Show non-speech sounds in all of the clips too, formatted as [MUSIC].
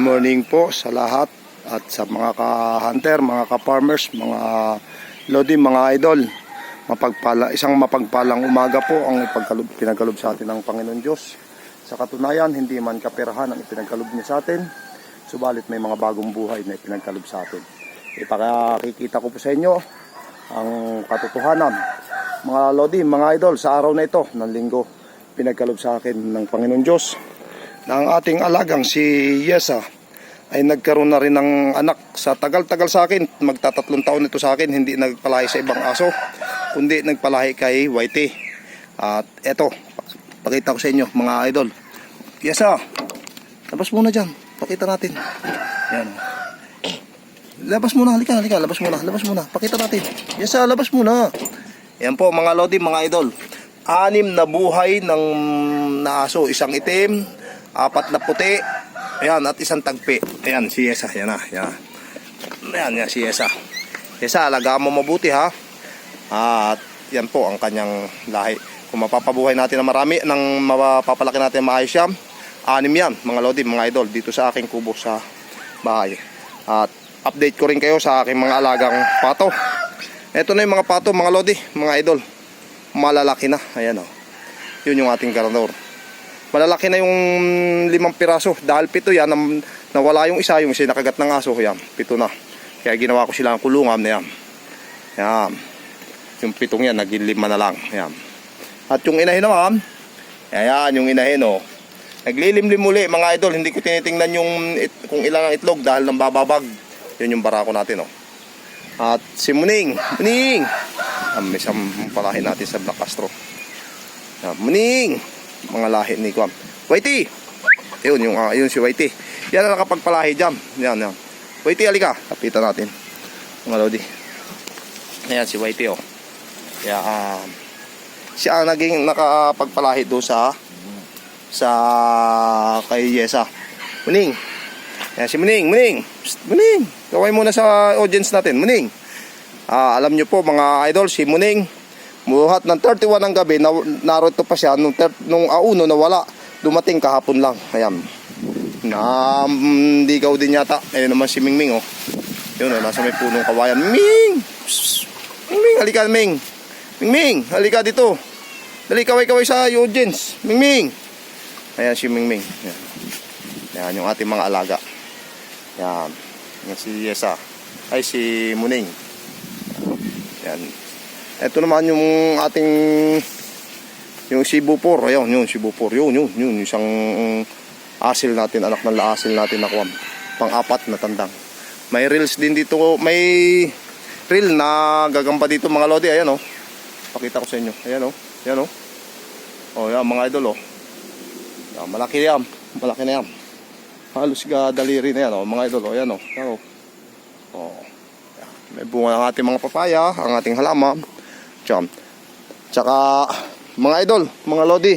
morning po sa lahat at sa mga ka-hunter, mga ka-farmers, mga lodi, mga idol. Mapagpala, isang mapagpalang umaga po ang ipagkalob, pinagkalob sa atin ng Panginoon Diyos. Sa katunayan, hindi man kaperahan ang ipinagkalob niya sa atin, subalit may mga bagong buhay na ipinagkalob sa atin. Ipakikita ko po sa inyo ang katotohanan. Mga lodi, mga idol, sa araw na ito ng linggo, pinagkalob sa akin ng Panginoon Diyos na ang ating alagang si Yesa ay nagkaroon na rin ng anak sa tagal-tagal sa akin. Magtatatlong taon ito sa akin, hindi nagpalahi sa ibang aso, kundi nagpalahi kay Whitey. At eto, pakita ko sa inyo mga idol. Yesa, labas muna dyan. Pakita natin. Yan. Labas muna, halika, halika, labas muna, labas muna. Pakita natin. Yesa, labas muna. Yan po mga lodi, mga idol. Anim na buhay ng naaso, isang itim, apat na puti, ayan, at isang tagpi. Ayan, si Yesa, yan na, yan. Ayan, yan si Yesa. Yesa, alagaan mo mabuti ha. At yan po ang kanyang lahi. Kung mapapabuhay natin na marami, nang mapapalaki natin maayos yan, anim yan, mga lodi, mga idol, dito sa aking kubo sa bahay. At update ko rin kayo sa aking mga alagang pato. Ito na yung mga pato, mga lodi, mga idol. Malalaki na. Ayan o. Yun yung ating ganador. Malalaki na yung limang piraso. Dahil pito yan, nawala yung isa, yung isa nakagat ng aso. Yan, pito na. Kaya ginawa ko sila ng kulungan na yan. Yan. Yung pitong yan, naging lima na lang. Yan. At yung inahin naman, ayan, yung inahin o. Naglilimlim muli mga idol, hindi ko tinitingnan yung it, kung ilan ang itlog dahil nang bababag. Yun yung barako natin oh. At si Muning, Muning! Ang may sampalahin natin sa Black Astro. Yan, Muning! Mga lahi ni Kwam. Whitey! Yun, yung, ah, yun si Whitey. Yan ang nakapagpalahi dyan. Yan, yan. Whitey, alika. Kapitan natin. Mga lodi. Ayan si Whitey oh. Kaya, ah, siya ang naging nakapagpalahi doon sa sa kay Yesa. Muning. Yan si Muning, Muning. Psst, Muning. Kaway muna sa audience natin, Muning. Ah, alam niyo po mga idol, si Muning buhat ng 31 ng gabi, na, narito pa siya nung, nung auno na wala. Dumating kahapon lang. Ayan. Na mm, ligaw din yata. Ayun naman si Mingming oh. Yun oh, nasa may punong kawayan. Ming! Mingming, halika Ming. Mingming, halika dito. Dali kaway-kaway sa audience. Mingming. Ayan si Mingming. Yan. Yan yung ating mga alaga. Yan. Yan si Yesa. Ay si Muning. Yan. Ito naman yung ating yung Cebu 4. Ayun, yun Cebu 4. Yun, yun, yun. Isang asil natin, anak ng laasil natin na kuwam. Pang-apat na tandang. May reels din dito. May reel na gagamba dito mga lodi. Ayan oh. Pakita ko sa inyo. Ayan oh. Ayan oh. Oh, yan mga idol oh. Yan, malaki yan. Malaki na yan. Halos ga daliri na yan, oh, mga idol. Oh, yan, oh. Oh. Oh. May bunga ang ating mga papaya, ang ating halaman. Diyan. Tsaka, mga idol, mga lodi.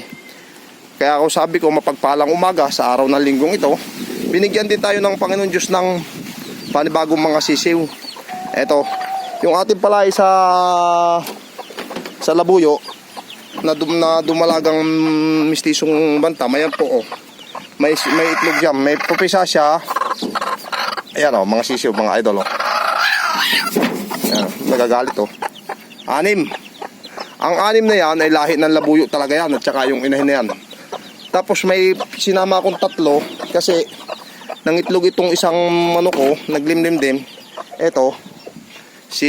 Kaya ako sabi ko, mapagpalang umaga sa araw ng linggong ito, binigyan din tayo ng Panginoon Diyos ng panibagong mga sisiw. Ito, yung ating palay sa sa labuyo, na, dum, na dumalagang mistisong banta. Mayan po, oh. May, may itlog dyan. May pupisa siya. Ayan, oh. Mga sisiw, mga idol, oh. Ayan, nagagalit, oh. Anim. Ang anim na yan ay lahi ng labuyo talaga yan. At saka yung inahin na yan. Tapos may sinama akong tatlo kasi nang itlog itong isang manok ko, naglimlim din. Eto, si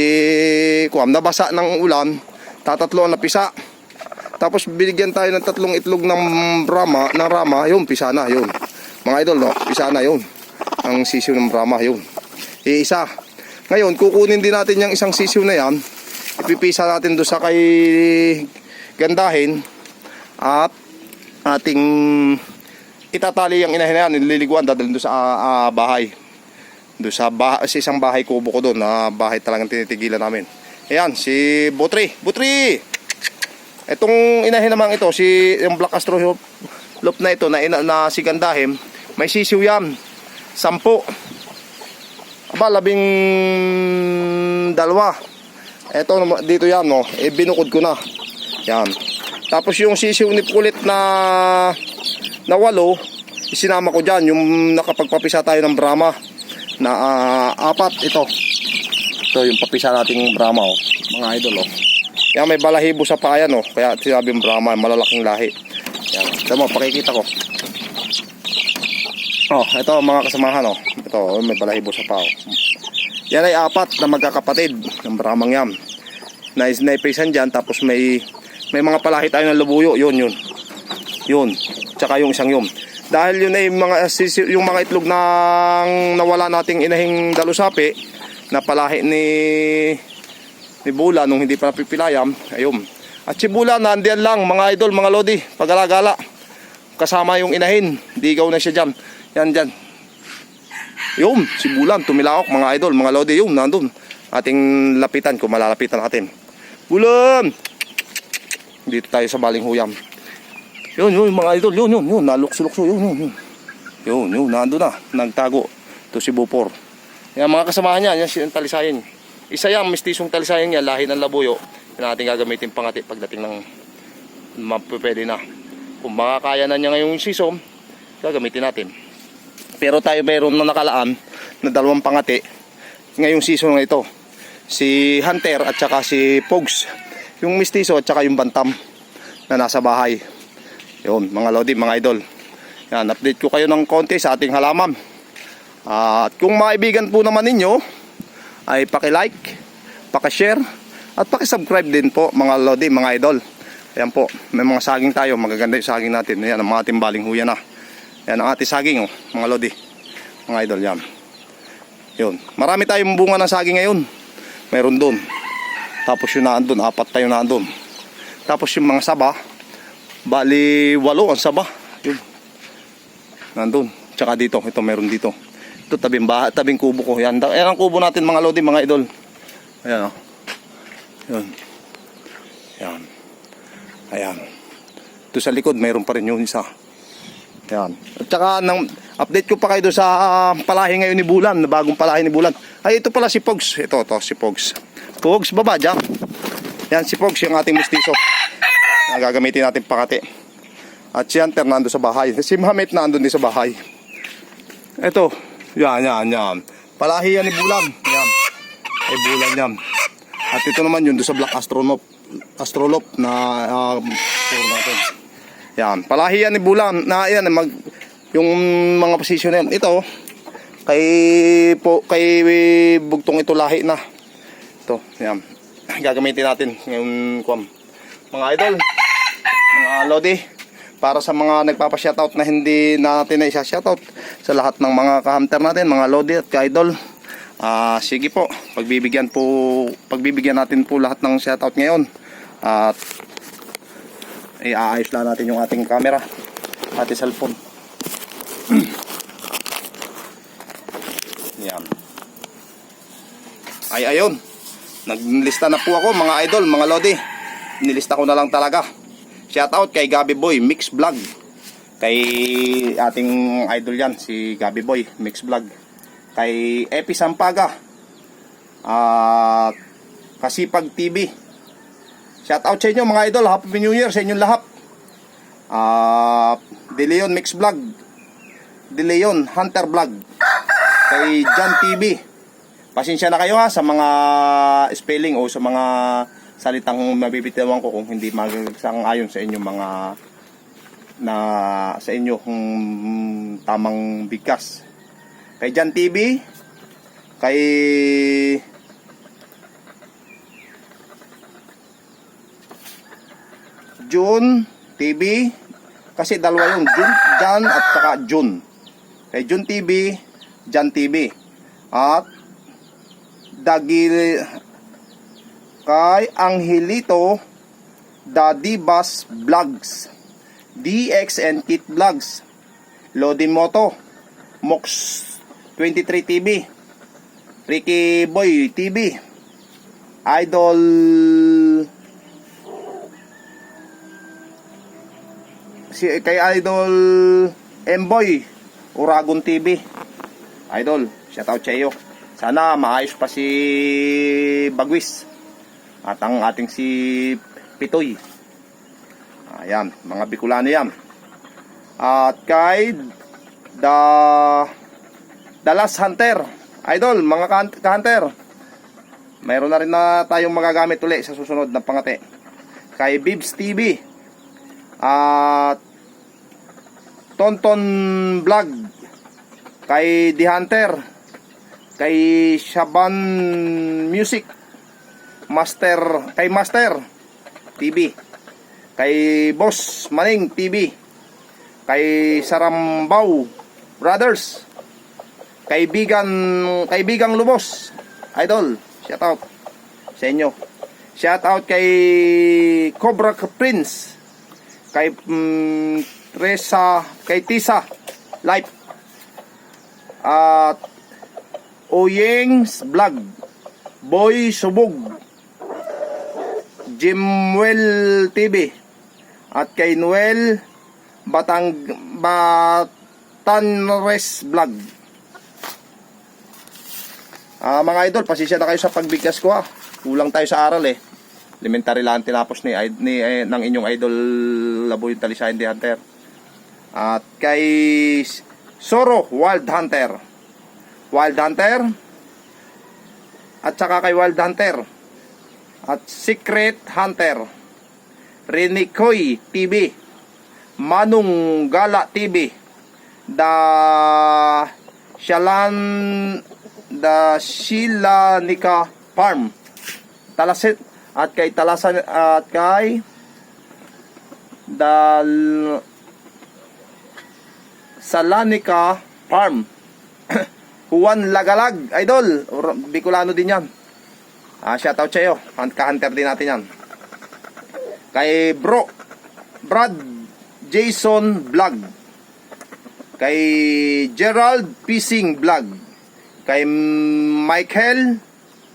Kuam, nabasa ng ulan, tatatlo ang napisa. Tapos binigyan tayo ng tatlong itlog ng Brahma, ng Rama, yun, pisa na, yun. Mga idol, no, pisa na, yun. Ang sisiw ng Brahma, yun. Iisa. Ngayon, kukunin din natin yung isang sisiw na yan. Ipipisa natin doon sa kay gandahin. At ating itatali yung inahin na nililiguan, dadalhin doon sa ah, bahay. Doon sa, bah- sa isang bahay kubo ko doon, na bahay talagang tinitigilan namin. Ayan, si Butri. Butri! Itong inahin naman ito, si yung Black Astro Loop na ito na, ina, na si Gandahim, may sisiw yan. Sampo. Aba, labing dalawa. Ito dito yan, no. Eh, binukod ko na. Yan. Tapos yung sisiw ni Kulit na na walo, isinama ko dyan, yung nakapagpapisa tayo ng Brahma na ah, apat, ito. Ito yung papisa nating Brahma, oh. mga idol. Oh. Yan, may balahibo sa payan, oh. kaya sinabing Brahma, malalaking lahi. Yan, ito mo, pakikita ko. Oh, ito mga kasamahan, oh. Ito, oh, may balahibo sa pao. Yan ay apat na magkakapatid ng Brahmang yan. Na isnaipisan dyan, tapos may may mga palahi tayo ng lubuyo, yun, yun. Yun, tsaka yung isang yun. Dahil yun ay mga, yung mga itlog ng nawala nating inahing dalusapi, na palahi ni ni Bula nung hindi pa napipilayam, ayun. At si Bula, nandiyan lang, mga idol, mga lodi, pagala-gala. Kasama yung inahin, digaw na siya dyan. Yan dyan. Yun, si Bulan, tumilaok, mga idol, mga lodi, yun, nandun. Ating lapitan, kung malalapitan natin. Bulan! Dito tayo sa baling huyam. Yun, yun, mga idol, yun, yun, yun, nalukso-lukso, yun, yun, yun. Yun, yun, nandun na, nagtago. Ito si Bupor. Yan, mga kasamahan niya, yan ang talisayan. Isa yan, mistisong talisayan niya, lahi ng labuyo. Yan natin gagamitin pangati pagdating ng mapupwede na. Kung makakaya na niya ngayong season, gagamitin natin. Pero tayo mayroon na nakalaan na dalawang pangati ngayong season na ito. Si Hunter at saka si Pogs. Yung mistiso at saka yung bantam na nasa bahay. Yun, mga lodi, mga idol. Yan, update ko kayo ng konti sa ating halaman. At kung maibigan po naman ninyo, ay paki-like, paki-share, at paki-subscribe din po mga lodi, mga idol. Ayan po, may mga saging tayo, magaganda yung saging natin. Ayan, ang mga timbaling huya na. Yan ang ating saging, oh, mga lodi. Mga idol, yan. Yun. Marami tayong bunga ng saging ngayon. Meron doon. Tapos yung naandun, apat tayo naandun. Tapos yung mga saba, bali walo ang saba. Yun. Nandun. Tsaka dito, ito meron dito. Ito tabing baha, tabing kubo ko. Yan, yan ang kubo natin mga lodi, mga idol. Ayan oh. Yun. Yan. Ayan. Ito sa likod, mayroon pa rin yung isa. Yan. At saka, nang, update ko pa kayo sa ah, palahi ngayon ni Bulan, na bagong palahi ni Bulan. Ay, ito pala si Pogs. Ito, ito, si Pogs. Pogs, baba dyan. Yan, si Pogs, yung ating mustiso. Na gagamitin natin pakati. At si Hunter nando sa bahay. Si Mohamed nandun din sa bahay. Ito, yan, yan, yan. Palahi yan ni Bulan. Yan. Ay, Bulan yan. At ito naman yun doon sa Black Astronaut Astrolop na tour natin. Yan, palahi yan ni Bulan na yan mag yung mga posisyon na yan. Ito kay po kay bugtong ito lahi na. Ito, yan. Gagamitin natin ngayon kuam. Mga idol, mga lodi, para sa mga nagpapa-shoutout na hindi natin na isa-shoutout sa lahat ng mga ka-hunter natin, mga lodi at ka-idol. Ah, sige po, pagbibigyan po pagbibigyan natin po lahat ng shoutout ngayon. At iaayos lang natin yung ating camera, ating cellphone. [CLEARS THROAT] Yan. Ay ayun. Naglista na po ako mga idol, mga lodi. Nilista ko na lang talaga. Shoutout kay Gabi Boy Mix Vlog. Kay ating idol yan, si Gabi Boy Mix Vlog. Kay Epi Sampaga. At Kasipag TV. Shoutout sa inyo mga idol. Happy New Year sa inyong lahat. Ah, De Leon Mix Vlog. De Leon Hunter Vlog. Kay John TV. Pasensya na kayo ha sa mga spelling o sa mga salitang mabibitawan ko kung hindi magsang ayon sa inyong mga na sa inyo kung tamang bigkas. Kay Jan TV, kay June TV, kasi dalawa yung June, Jan at saka June. Kay June TV, Jan TV. At Dagil kay Angelito Daddy Bus Vlogs. DX and Kit Vlogs. Lodi Moto. Mox 23 TV Ricky Boy TV Idol si kay Idol Mboy Uragon TV Idol shoutout sa iyo sana maayos pa si Bagwis at ang ating si Pitoy. Ayan, mga Bicolano yan. At kay The The Last Hunter. Idol, mga ka-hunter. Mayroon na rin na tayong magagamit uli sa susunod na pangate. Kay Bibs TV. At Tonton Vlog. Kay The Hunter. Kay Shaban Music. Master, kay Master TV. Kay Boss Maning TV. Kay Sarambaw Brothers. Kaibigan, kaibigang Lubos. Idol, shout out sa inyo. Shout out kay Cobra Prince. Kay mm, Teresa, kay Tisa Life. At Oyeng's Vlog. Boy Subog. Jimwell TV. At kay Noel Batang Batanres Vlog. Ah, mga idol, pasisya na kayo sa pagbigkas ko ah. Kulang tayo sa aral eh. Elementary lang tinapos ni, ni eh, ng inyong idol Laboy Talisayan the Hunter. At kay Soro Wild Hunter. Wild Hunter. At saka kay Wild Hunter. At Secret Hunter. Renikoy TV. Manong Gala TV. Da Shalan da Shilanika Farm. Talasit at kay Talasan at kay Dal Salanika Farm. [COUGHS] Juan Lagalag, idol. Or- Bicolano din yan. Ah, shoutout sa iyo. Hunt- Ka-hunter din natin yan. Kay Bro, Brad Jason Vlog. Kay Gerald Pising Vlog. Kay Michael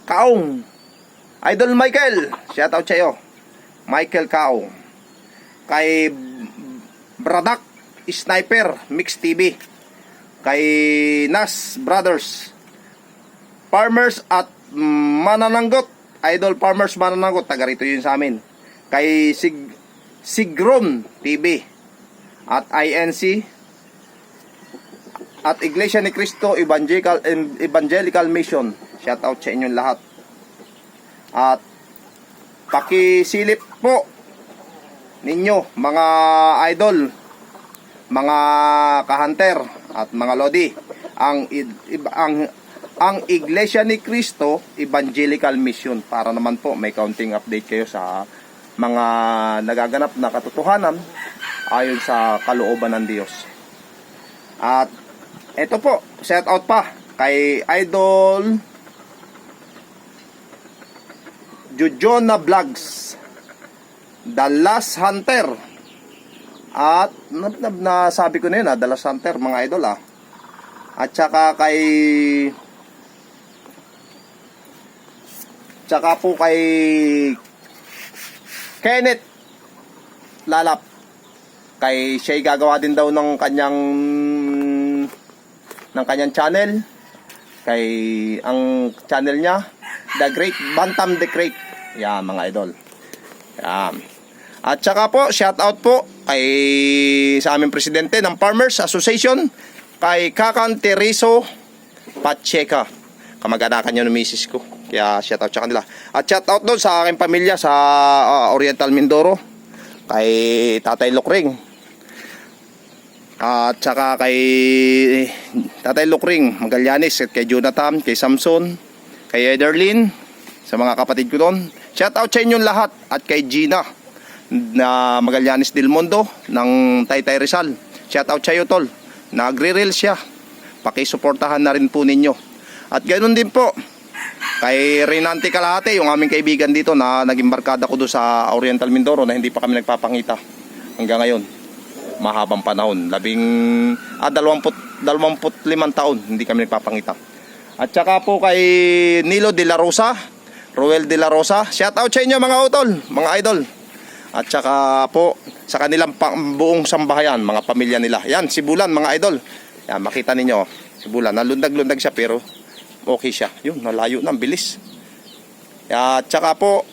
Kaong. Idol Michael, shoutout sa iyo. Michael Kaong. Kay Bradak Sniper Mix TV. Kay Nas Brothers. Farmers at Manananggot. Idol Farmers Manananggot. Taga rito yun sa amin. Kay Sig Sigron TV. At INC at Iglesia ni Cristo Evangelical Evangelical Mission. Shout out sa inyong lahat. At pakisilip po ninyo mga idol, mga kahunter at mga lodi ang ang ang Iglesia ni Cristo Evangelical Mission para naman po may counting update kayo sa mga nagaganap na katotohanan ayon sa kalooban ng Diyos. At ito po, shout out pa kay Idol Jujona Vlogs The Last Hunter. At na, na, nasabi ko na yun ah, The Last Hunter mga idol ah. At saka kay tsaka po kay Kenneth Lalap. Kay siya'y gagawa din daw ng kanyang ng kanyang channel. Kay ang channel niya The Great Bantam the Great yan mga idol. Yan at saka po shout out po kay sa aming presidente ng Farmers Association kay Kakan Teriso Pacheca. Kamag-anakan niya ng misis ko. Kaya shout out sa kanila. At shout out doon sa aking pamilya sa ah, Oriental Mindoro kay Tatay Lokring. At saka kay Tatay Lukring, Magallanes, at kay Jonathan, kay Samson, kay Ederlin, sa mga kapatid ko doon. Shout out sa inyong lahat at kay Gina na Magallanes del Mundo ng Taytay Rizal. Shout out sa iyo tol. Nagre-reel siya. Pakisuportahan na rin po ninyo. At ganoon din po kay Renante Kalahate, yung aming kaibigan dito na naging barkada ko doon sa Oriental Mindoro na hindi pa kami nagpapangita hanggang ngayon mahabang panahon. Labing, ah, dalawamput, dalawamput limang taon, hindi kami nagpapangita. At saka po kay Nilo de la Rosa, Roel de la Rosa, shout out sa inyo mga utol, mga idol. At saka po sa kanilang buong sambahayan, mga pamilya nila. Yan, si Bulan, mga idol. Yan, makita ninyo, si Bulan, nalundag-lundag siya pero okay siya. Yun, nalayo na, bilis. At saka po,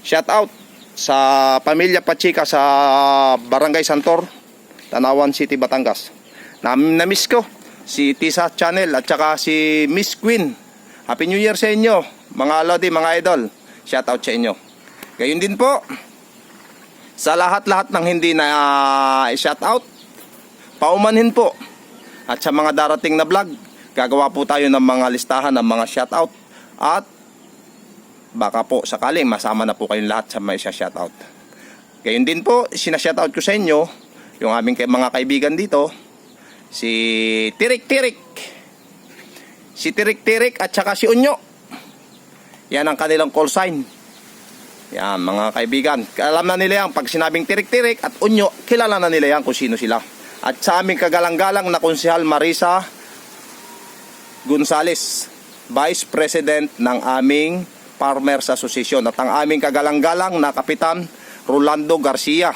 shout out sa pamilya Pachika sa Barangay Santor, Tanawan City, Batangas. Na, na-miss ko. Si Tisa Channel at saka si Miss Queen. Happy New Year sa inyo, mga Lodi, mga idol. Shout out sa inyo. Gayun din po, sa lahat-lahat ng hindi na uh, shout out, paumanhin po. At sa mga darating na vlog, gagawa po tayo ng mga listahan ng mga shout out. At baka po sakali masama na po kayong lahat sa may shout out. Gayun din po, sinashoutout ko sa inyo, yung aming mga kaibigan dito, si Tirik Tirik. Si Tirik Tirik at saka si Unyo. Yan ang kanilang call sign. Yan, mga kaibigan. Alam na nila yan, pag sinabing Tirik Tirik at Unyo, kilala na nila yan kung sino sila. At sa aming kagalang-galang na konsihal Marisa Gonzales, Vice President ng aming Farmers Association at ang aming kagalang-galang na Kapitan Rolando Garcia.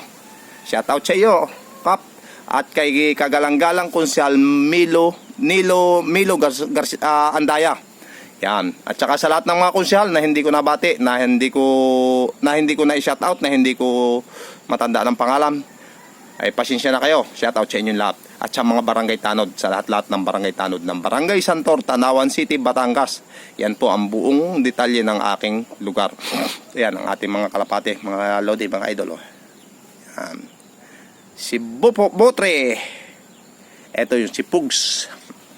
Shout out sa iyo, Kap. At kay kagalang-galang konsihal Milo Nilo Milo Gar- Garcia ah, Andaya. Yan. At saka sa lahat ng mga konsihal na hindi ko nabati, na hindi ko na hindi ko na i-shout out, na hindi ko matanda ng pangalan, ay pasensya na kayo. Shout out sa inyong lahat. At sa mga barangay tanod, sa lahat-lahat ng barangay tanod ng Barangay Santor, Tanawan City, Batangas. Yan po ang buong detalye ng aking lugar. [CLEARS THROAT] Yan ang ating mga kalapate, mga lodi, mga idol. oh. Yan. Si Bupo Botre. Ito yung si Pugs.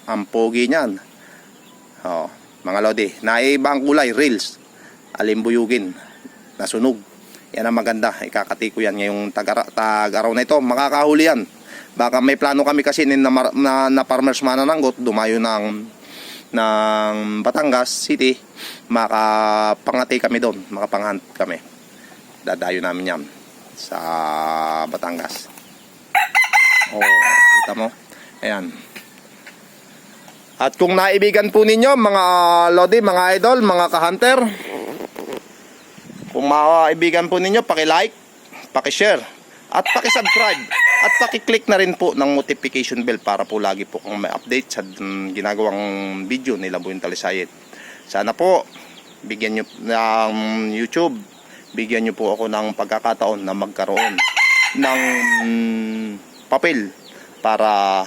Ang pogi niyan. Oh, mga lodi, naibang kulay, reels. Alimbuyugin. Nasunog. Yan ang maganda. Ikakati ko yan ngayong tag- tag-araw na ito. Makakahuli yan. Baka may plano kami kasi na, na, na, farmers manananggot, dumayo ng ng Batangas City, makapangati kami doon, makapanghunt kami. Dadayo namin yan sa Batangas. Oh, kita mo? Ayan. At kung naibigan po ninyo, mga Lodi, mga idol, mga ka-hunter, kung maibigan po ninyo, paki-like, paki-share, at paki-subscribe, at paki-click na rin po ng notification bell para po lagi po kung may update sa mm, ginagawang video nila Buyon Talisayet. Sana po, bigyan nyo ng YouTube, bigyan nyo po ako ng pagkakataon na magkaroon ng mm, papel para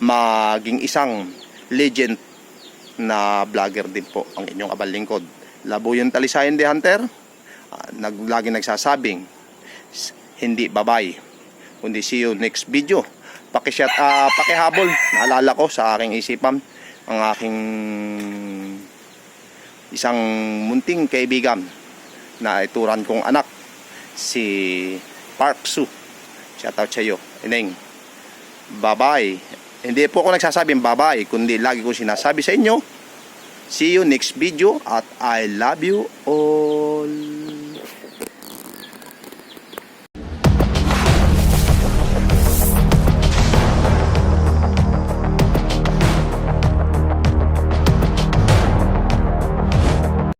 maging isang legend na vlogger din po ang inyong abal lingkod. Labo yung talisayan de Hunter, ah, nag, lagi nagsasabing, hindi babay, kundi see you next video. Pakishot, ah pakihabol, naalala ko sa aking isipan, ang aking isang munting kaibigan na ituran kong anak, si Park Su. Shoutout sa iyo, Ineng. Bye-bye. Hindi po ako nagsasabing bye-bye, kundi lagi ko sinasabi sa inyo, see you next video at I love you all.